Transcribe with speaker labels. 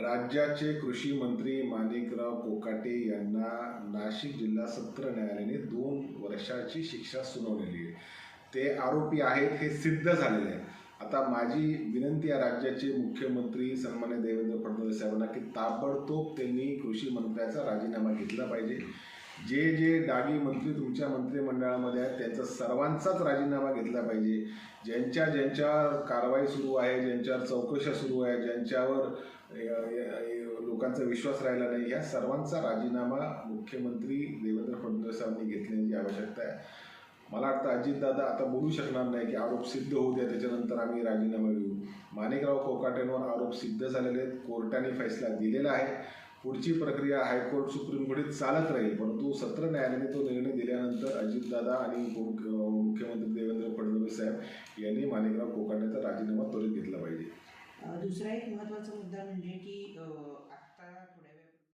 Speaker 1: राज्याचे कृषी मंत्री माणिकराव कोकाटे यांना नाशिक जिल्हा सत्र न्यायालयाने दोन वर्षाची शिक्षा सुनावलेली आहे. ते आरोपी आहेत हे सिद्ध झालेले आहे. आता माझी विनंती आहे राज्याचे मुख्यमंत्री सन्मान्य देवेंद्र फडणवीस साहेबांना की ताबडतोब त्यांनी कृषी मंत्र्याचा राजीनामा घेतला पाहिजे. जे जे डागी मंत्री तुमच्या मंत्रिमंडळामध्ये आहेत त्यांचा सर्वांचाच राजीनामा घेतला पाहिजे. ज्यांच्या ज्यांच्यावर कारवाई सुरू आहे ज्यांच्यावर चौकशा सुरू आहे ज्यांच्यावर लोकांचा विश्वास राहिला नाही या सर्वांचा राजीनामा मुख्यमंत्री देवेंद्र फडणवीसांनी घेतल्याची आवश्यकता आहे. मला वाटतं अजितदादा आता बोलू शकणार नाही की आरोप सिद्ध होऊ द्या त्याच्यानंतर आम्ही राजीनामा घेऊ माणिकराव कोकाटेंवर आरोप सिद्ध झालेले आहेत कोर्टाने फैसला दिलेला आहे. पुढची प्रक्रिया हायकोर्ट सुप्रीम कोर्टात चालत राहील परंतु सत्र न्यायालयाने तो निर्णय दिल्यानंतर अजितदादा आणि मुख- मुख्यमंत्री देवेंद्र फडणवीस साहेब यांनी माणिकराव कोकाटेचा राजीनामा त्वरित घेतला पाहिजे.
Speaker 2: दुसरा एक महत्त्वाचा मुद्दा म्हणजे की अ,